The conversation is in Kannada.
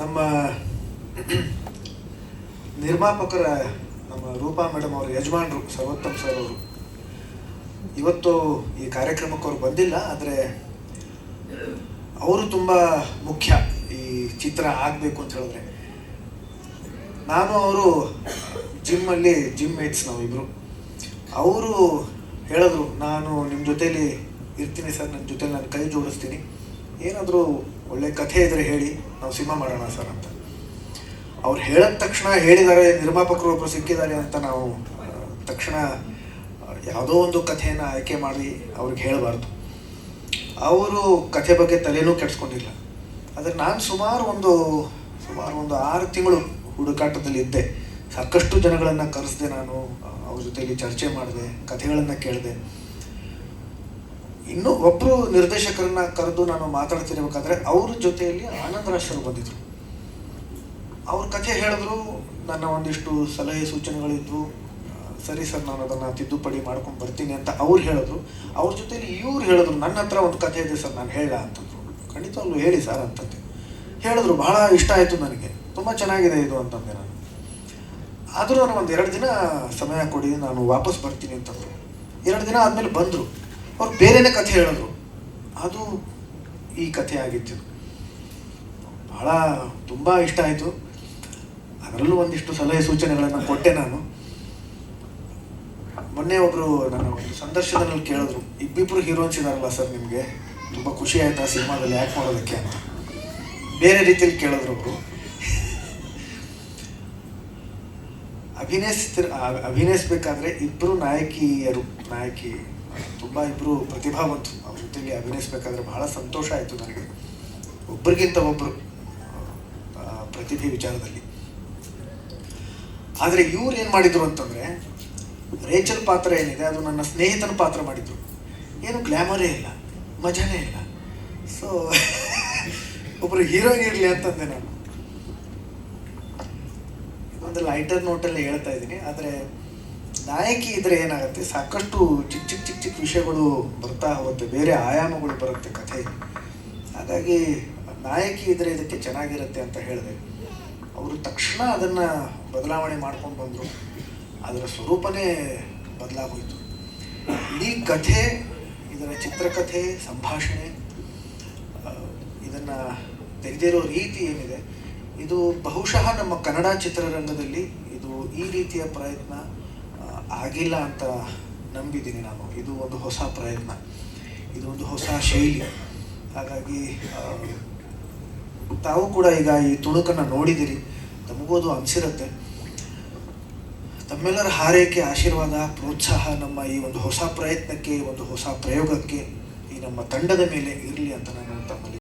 ನಮ್ಮ ನಿರ್ಮಾಪಕರ, ನಮ್ಮ ರೂಪಾ ಮೇಡಮ್ ಅವರು ಯಜಮಾನರು, ಸರ್ವೋತ್ತಮ್ ಸರ್ ಅವರು. ಇವತ್ತು ಈ ಕಾರ್ಯಕ್ರಮಕ್ಕೆ ಅವರು ಬಂದಿಲ್ಲ, ಆದರೆ ಅವರು ತುಂಬ ಮುಖ್ಯ ಈ ಚಿತ್ರ ಆಗಬೇಕು ಅಂತ ಹೇಳಿದ್ರೆ. ನಾನು, ಅವರು ಜಿಮ್ಮಲ್ಲಿ ಜಿಮ್ ಮೇಟ್ಸ್ ನಾವಿಬ್ಬರು ಅವರು ಹೇಳಿದ್ರು, ನಾನು ನಿಮ್ಮ ಜೊತೇಲಿ ಇರ್ತೀನಿ ಸರ್ ನನ್ನ ಜೊತೆಲಿ ನಾನು ಕೈ ಜೋಡಿಸ್ತೀನಿ. ಏನಾದರೂ ಒಳ್ಳೆ ಕಥೆ ಇದ್ರೆ ಹೇಳಿ, ನಾವು ಸಿನಿಮಾ ಮಾಡೋಣ ಸರ್ ಅಂತ. ಅವ್ರು ಹೇಳಿದ ತಕ್ಷಣ ಹೇಳಿದ್ದಾರೆ, ನಿರ್ಮಾಪಕರು ಒಬ್ಬರು ಸಿಕ್ಕಿದ್ದಾರೆ ಅಂತ ನಾವು ತಕ್ಷಣ ಯಾವುದೋ ಒಂದು ಕಥೆಯನ್ನು ಆಯ್ಕೆ ಮಾಡಿ ಅವ್ರಿಗೆ ಹೇಳಬಾರ್ದು. ಅವರು ಕಥೆ ಬಗ್ಗೆ ತಲೆನೂ ಕೆಡಿಸ್ಕೊಂಡಿಲ್ಲ. ಆದರೆ ನಾನು ಸುಮಾರು ಒಂದು ಸುಮಾರು ಒಂದು ಆರು ತಿಂಗಳು ಹುಡುಕಾಟದಲ್ಲಿ ಇದ್ದೆ. ಸಾಕಷ್ಟು ಜನಗಳನ್ನು ಕರೆಸ್ದೆ ನಾನು ಅವ್ರ ಜೊತೆಲಿ ಚರ್ಚೆ ಮಾಡಿದೆ, ಕಥೆಗಳನ್ನು ಕೇಳಿದೆ. ಇನ್ನು ಒಬ್ಬರು ನಿರ್ದೇಶಕರನ್ನ ಕರೆದು ನಾನು ಮಾತಾಡ್ತಿರ್ಬೇಕಾದ್ರೆ ಅವ್ರ ಜೊತೆಯಲ್ಲಿ ಆನಂದ್ ರಾಶರು ಬಂದಿದ್ರು. ಅವ್ರ ಕಥೆ ಹೇಳಿದ್ರು, ನನ್ನ ಒಂದಿಷ್ಟು ಸಲಹೆ ಸೂಚನೆಗಳಿದ್ವು. ಸರಿ ಸರ್, ನಾನು ಅದನ್ನು ತಿದ್ದುಪಡಿ ಮಾಡ್ಕೊಂಡು ಬರ್ತೀನಿ ಅಂತ ಅವ್ರು ಹೇಳಿದ್ರು. ಅವ್ರ ಜೊತೆಯಲ್ಲಿ ಇವ್ರು ಹೇಳಿದ್ರು, ನನ್ನ ಹತ್ರ ಒಂದು ಕಥೆ ಇದೆ ಸರ್, ನಾನು ಹೇಳ ಅಂತಂದ್ರು. ಖಂಡಿತವಾಗ್ಲೂ ಹೇಳಿ ಸರ್ ಅಂತಂದೆ. ಹೇಳಿದ್ರು, ಬಹಳ ಇಷ್ಟ ಆಯಿತು ನನಗೆ. ತುಂಬ ಚೆನ್ನಾಗಿದೆ ಇದು, ಅಂತಂದೆ ನಾನು. ಆದರೂ ನಾನು ಒಂದು ಎರಡು ದಿನ ಸಮಯ ಕೊಡಿ, ನಾನು ವಾಪಸ್ ಬರ್ತೀನಿ ಅಂತಂದರು. ಎರಡು ದಿನ ಆದಮೇಲೆ ಬಂದರು. ಅವ್ರು ಬೇರೆನೇ ಕಥೆ ಹೇಳಿದ್ರು. ಅದು ಈ ಕಥೆ ಆಗಿತ್ತು. ಬಹಳ ತುಂಬ ಇಷ್ಟ ಆಯಿತು. ಅದರಲ್ಲೂ ಒಂದಿಷ್ಟು ಸಲಹೆ ಸೂಚನೆಗಳನ್ನು ಕೊಟ್ಟೆ ನಾನು. ಮೊನ್ನೆ ಒಬ್ಬರು ನನ್ನ ಒಂದು ಸಂದರ್ಶನದಲ್ಲಿ ಕೇಳಿದ್ರು. ಇಬ್ಬಿಬ್ರು ಹೀರೋಯಿನ್ಸ್ ಇದಾರಲ್ಲ ಸರ್ ನಿಮಗೆ? ತುಂಬ ಖುಷಿ ಆಯ್ತಾ ಸಿನಿಮಾದಲ್ಲಿ ಆ್ಯಕ್ಟ್ ಮಾಡೋದಕ್ಕೆ ಅಂತ. ಬೇರೆ ರೀತಿಯಲ್ಲಿ ಕೇಳಿದ್ರು ಒಬ್ಬರು ಅಭಿನಯಿಸ್ತಿರ ಅಭಿನಯಿಸ್ಬೇಕಾದ್ರೆ ಇಬ್ಬರು ನಾಯಕಿಯರು ನಾಯಕಿ ತುಂಬ ಇಬ್ಬರು ಪ್ರತಿಭಾವಂತು ಅವ್ರ ಜೊತೆಗೆ ಅಭಿನಯಿಸ್ಬೇಕಾದ್ರೆ ಬಹಳ ಸಂತೋಷ ಆಯಿತು ನನಗೆ. ಒಬ್ಬರಿಗಿಂತ ಒಬ್ಬರು ಪ್ರತಿಭೆ ವಿಚಾರದಲ್ಲಿ. ಆದರೆ ಇವ್ರು ಏನು ಮಾಡಿದ್ರು ಅಂತಂದರೆ, ರೇಚಲ್ ಪಾತ್ರ ಏನಿದೆ, ಅದು ನನ್ನ ಸ್ನೇಹಿತನ ಪಾತ್ರ ಮಾಡಿದ್ರು. ಏನು ಗ್ಲ್ಯಾಮರೇ ಇಲ್ಲ, ಮಜಾನೇ ಇಲ್ಲ. ಸೊ ಒಬ್ಬರು ಹೀರೋಯಿನ್ ಇರಲಿ ಅಂತಂದೆ ನಾನು. ಒಂದು ಲೈಟರ್ ನೋಟಲ್ಲಿ ಹೇಳ್ತಾ ಇದ್ದೀನಿ, ಆದರೆ ನಾಯಕಿ ಇದ್ರೆ ಏನಾಗುತ್ತೆ? ಸಾಕಷ್ಟು ಚಿಕ್ಕ ಚಿಕ್ಕ ಚಿಕ್ಕ ಚಿಕ್ಕ ವಿಷಯಗಳು ಬರ್ತಾ ಹೋಗುತ್ತೆ. ಬೇರೆ ಆಯಾಮಗಳು ಬರುತ್ತೆ ಕಥೆ. ಹಾಗಾಗಿ ನಾಯಕಿ ಇದ್ರೆ ಇದಕ್ಕೆ ಚೆನ್ನಾಗಿರುತ್ತೆ ಅಂತ ಹೇಳಿದೆ. ಅವರು ತಕ್ಷಣ ಅದನ್ನು ಬದಲಾವಣೆ ಮಾಡ್ಕೊಂಡು ಬಂದರು. ಅದರ ಸ್ವರೂಪನೇ ಬದಲಾಗೋಯಿತು. ಇಡೀ ಕಥೆ, ಇದರ ಚಿತ್ರಕಥೆ, ಸಂಭಾಷಣೆ ಇದನ್ನು ತೆಗೆದಿರೋ ರೀತಿ ಏನಿದೆ, ಇದು ಬಹುಶಃ ನಮ್ಮ ಕನ್ನಡ ಚಿತ್ರರಂಗದಲ್ಲಿ ಇದು ಈ ರೀತಿಯ ಪ್ರಯತ್ನ ಆಗಿಲ್ಲ ಅಂತ ನಂಬಿದ್ದೀನಿ ನಾನು. ಇದು ಒಂದು ಹೊಸ ಪ್ರಯತ್ನ. ಇದು ಒಂದು ಹೊಸ ಶೈಲಿ. ಹಾಗಾಗಿ ತಾವು ಕೂಡ ಈಗ ಈ ತುಣುಕನ್ನು ನೋಡಿದಿರಿ ತಮಗೂ ಅದು ಅನಿಸಿರುತ್ತೆ. ತಮ್ಮೆಲ್ಲರ ಹಾರೈಕೆ, ಆಶೀರ್ವಾದ, ಪ್ರೋತ್ಸಾಹ ನಮ್ಮ ಈ ಒಂದು ಹೊಸ ಪ್ರಯತ್ನಕ್ಕೆ, ಒಂದು ಹೊಸ ಪ್ರಯೋಗಕ್ಕೆ ಈ ನಮ್ಮ ತಂಡದ ಮೇಲೆ ಇರಲಿ ಅಂತ ನಾನು ತಮ್ಮಲ್ಲಿ